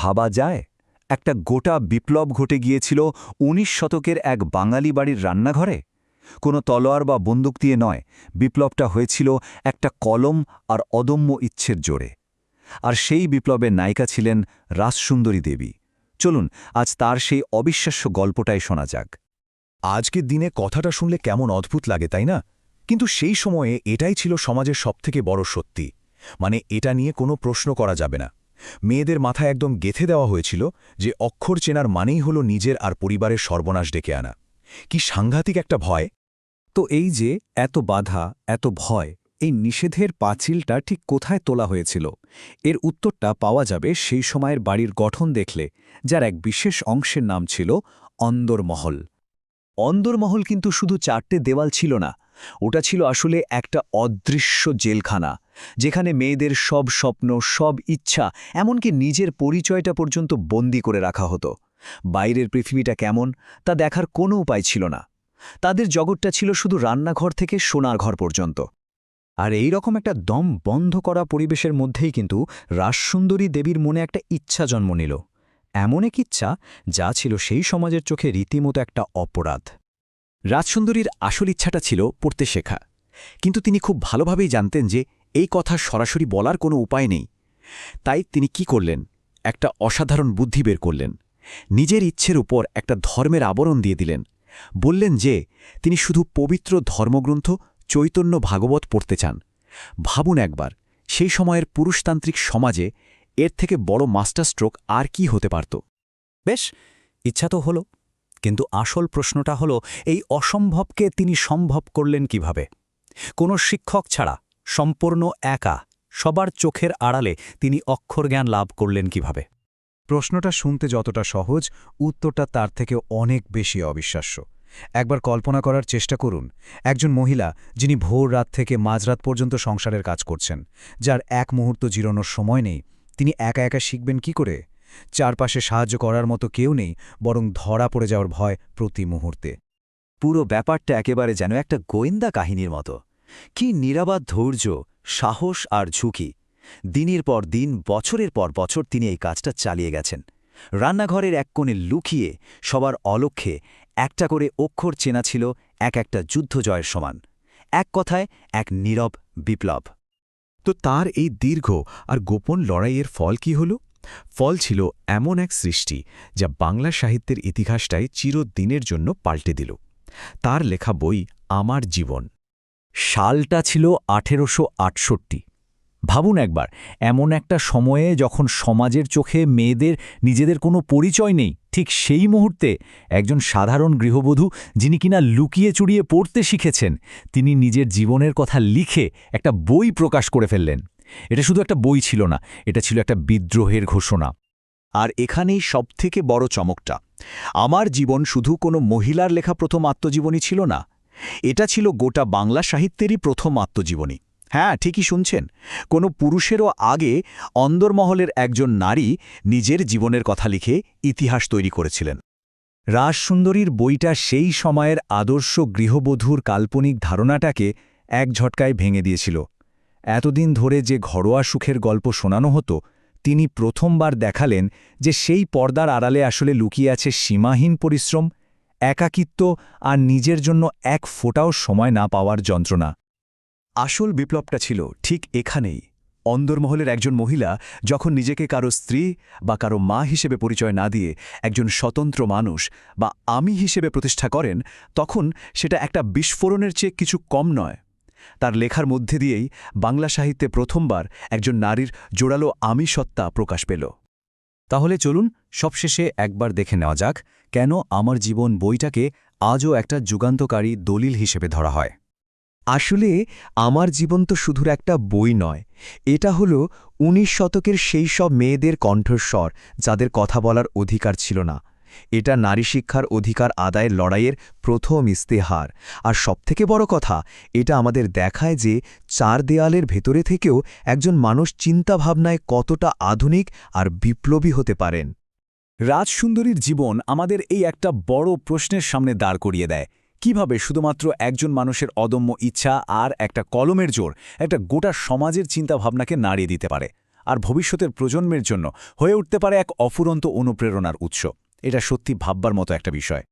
ভাবা যায়? একটা গোটা বিপ্লব ঘটে গিয়েছিল উনিশ শতকের এক বাঙালি বাড়ির রান্নাঘরে। কোনো তলোয়ার বা বন্দুক দিয়ে নয়, বিপ্লবটা হয়েছিল একটা কলম আর অদম্য ইচ্ছের জোরে। আর সেই বিপ্লবের নায়িকা ছিলেন রাসসুন্দরী দেবী। চলুন, আজ তার সেই অবিশ্বাস্য গল্পটাই শোনা যাক। আজকের দিনে কথাটা শুনলে কেমন অদ্ভুত লাগে, তাই না? কিন্তু সেই সময়ে এটাই ছিল সমাজের সবথেকে বড় সত্যি। মানে এটা নিয়ে কোনো প্রশ্ন করা যাবে না। মেয়েদের মাথায় একদম গেথে দেওয়া হয়েছিল যে অক্ষর চেনার মানেই হল নিজের আর পরিবারের সর্বনাশ ডেকে আনা। কি সাংঘাতিক একটা ভয়। তো এই যে এত বাধা, এত ভয়, এই নিষেধের পাঁচিলটা ঠিক কোথায় তোলা হয়েছিল? এর উত্তরটা পাওয়া যাবে সেই সময়ের বাড়ির গঠন দেখলে, যার এক বিশেষ অংশের নাম ছিল অন্দরমহল। অন্দরমহল কিন্তু শুধু চারটে দেওয়াল ছিল না ওটা ছিল আসলে একটা অদৃশ্য জেলখানা, যেখানে মেয়েদের সব স্বপ্ন, সব ইচ্ছা, এমনকি নিজের পরিচয়টা পর্যন্ত বন্দি করে রাখা হতো। বাইরের পৃথিবীটা কেমন, তা দেখার কোনো উপায় ছিল না। তাদের জগৎটা ছিল শুধু রান্নাঘর থেকে সোনার ঘর পর্যন্ত। আর এই রকম একটা দম বন্ধ করা পরিবেশের মধ্যেই কিন্তু রাসসুন্দরী দেবীর মনে একটা ইচ্ছা জন্ম নিল। এমন এক ইচ্ছা, যা ছিল সেই সমাজের চোখে রীতিমতো একটা অপরাধ। রাজসুন্দরীর আসল ইচ্ছাটা ছিল পড়তে শেখা। কিন্তু তিনি খুব ভালোভাবেই জানতেন যে এই কথা সরাসরি বলার কোনো উপায় নেই। তাই তিনি কি করলেন? একটা অসাধারণ বুদ্ধি বের করলেন। নিজের ইচ্ছের উপর একটা ধর্মের আবরণ দিয়ে দিলেন। বললেন যে, তিনি শুধু পবিত্র ধর্মগ্রন্থ চৈতন্য ভাগবত পড়তে চান। ভাবুন একবার, সেই সময়ের পুরুষতান্ত্রিক সমাজে এর থেকে বড় মাস্টার স্ট্রোক আর কি হতে পারত? বেশ, ইচ্ছা তো হলো। কিন্তু আসল প্রশ্নটা হলো, এই অসম্ভবকে তিনি সম্ভব করলেন কীভাবে? কোনো শিক্ষক ছাড়া, সম্পূর্ণ একা, সবার চোখের আড়ালে তিনি অক্ষর জ্ঞান লাভ করলেন কীভাবে? প্রশ্নটা শুনতে যতটা সহজ, উত্তরটা তার থেকে অনেক বেশি অবিশ্বাস্য। একবার কল্পনা করার চেষ্টা করুন, একজন মহিলা যিনি ভোর রাত থেকে মাঝরাত পর্যন্ত সংসারের কাজ করছেন, যার এক মুহূর্ত জিরোনোর সময় নেই, তিনি একা একা শিখবেন কি করে? চারপাশে সাহায্য করার মতো কেউ নেই, বরং ধরা পড়ে যাওয়ার ভয় প্রতি মুহূর্তে। পুরো ব্যাপারটা একেবারে যেন একটা গোয়েন্দা কাহিনীর মতো। কি নিরাবাদ ধৈর্য, সাহস আর ঝুঁকি। দিনের পর দিন, বছরের পর বছর তিনি এই কাজটা চালিয়ে গেছেন। রান্নাঘরের এক কোণে লুকিয়ে, সবার অলক্ষ্যে একটা করে অক্ষর চেনা ছিল এক একটা যুদ্ধ জয়ের সমান। এক কথায়, এক নীরব বিপ্লব। তো তার এই দীর্ঘ আর গোপন লড়াইয়ের ফল কি হল? ফল ছিল এমন এক সৃষ্টি যা বাংলা সাহিত্যের ইতিহাসটাই চিরদিনের জন্য পাল্টে দিল। তার লেখা বই আমার জীবন। সালটা ছিল আঠেরোশো আটষট্টি। ভাবুন একবার, এমন একটা সময়ে যখন সমাজের চোখে মেয়েদের নিজেদের কোনো পরিচয় নেই, ঠিক সেই মুহূর্তে একজন সাধারণ গৃহবধূ যিনি কিনা লুকিয়ে চুড়িয়ে পড়তে শিখেছেন, তিনি নিজের জীবনের কথা লিখে একটা বই প্রকাশ করে ফেললেন। এটা শুধু একটা বই ছিল না, এটা ছিল একটা বিদ্রোহের ঘোষণা। আর এখানেই সবথেকে বড় চমকটা, আমার জীবন শুধু কোনো মহিলার লেখা প্রথম আত্মজীবনী ছিল না, এটা ছিল গোটা বাংলা সাহিত্যেরই প্রথম আত্মজীবনী। হ্যাঁ ঠিকই শুনছেন, কোনো পুরুষেরও আগে অন্দরমহলের একজন নারী নিজের জীবনের কথা লিখে ইতিহাস তৈরি করেছিলেন। রাজসুন্দরীর বইটা সেই সময়ের আদর্শ গৃহবধূর কাল্পনিক ধারণাটাকে এক ঝটকায় ভেঙে দিয়েছিল। এতদিন ধরে যে ঘরোয়া সুখের গল্প শোনানো হতো, তিনি প্রথমবার দেখালেন যে সেই পর্দার আড়ালে আসলে লুকিয়ে আছে সীমাহীন পরিশ্রম, একাকিত্ব আর নিজের জন্য এক ফোটাও সময় না পাওয়ার যন্ত্রণা। আসল বিপ্লবটা ছিল ঠিক এখানেই, অন্দরমহলের একজন মহিলা যখন নিজেকে কারও স্ত্রী বা কারও মা হিসেবে পরিচয় না দিয়ে একজন স্বতন্ত্র মানুষ বা আমি হিসেবে প্রতিষ্ঠা করেন, তখন সেটা একটা বিস্ফোরণের চেয়ে কিছু কম নয়। তার লেখার মধ্যে দিয়েই বাংলা সাহিত্যে প্রথমবার একজন নারীর জোরালো আমি সত্তা প্রকাশ পেল। তাহলে চলুন সবশেষে একবার দেখে নেওয়া যাক কেন আমার জীবন বইটাকে আজও একটা যুগান্তকারী দলিল হিসেবে ধরা হয়। আসলে আমার জীবন তো শুধুর একটা বই নয়। এটা হলো উনিশ শতকের সেই সব মেয়েদের কণ্ঠস্বর যাদের কথা বলার অধিকার ছিল না। এটা নারী শিক্ষার অধিকার আদায়ের লড়াইয়ের প্রথম ইস্তেহার আর সবথেকে বড় কথা, এটা আমাদের দেখায় যে চার দেয়ালের ভেতরে থেকেও একজন মানুষ চিন্তাভাবনায় কতটা আধুনিক আর বিপ্লবী হতে পারেন। রাজসুন্দরীর জীবন আমাদের এই একটা বড় প্রশ্নের সামনে দাঁড় করিয়ে দেয়। কীভাবে শুধুমাত্র একজন মানুষের অদম্য ইচ্ছা আর একটা কলমের জোর, একটা গোটা সমাজের চিন্তাভাবনাকে নাড়িয়ে দিতে পারে? আর ভবিষ্যতের প্রজন্মের জন্য হয়ে উঠতে পারে এক অফুরন্ত অনুপ্রেরণার উৎস। এটা সত্যি ভাববার মতো একটা বিষয়।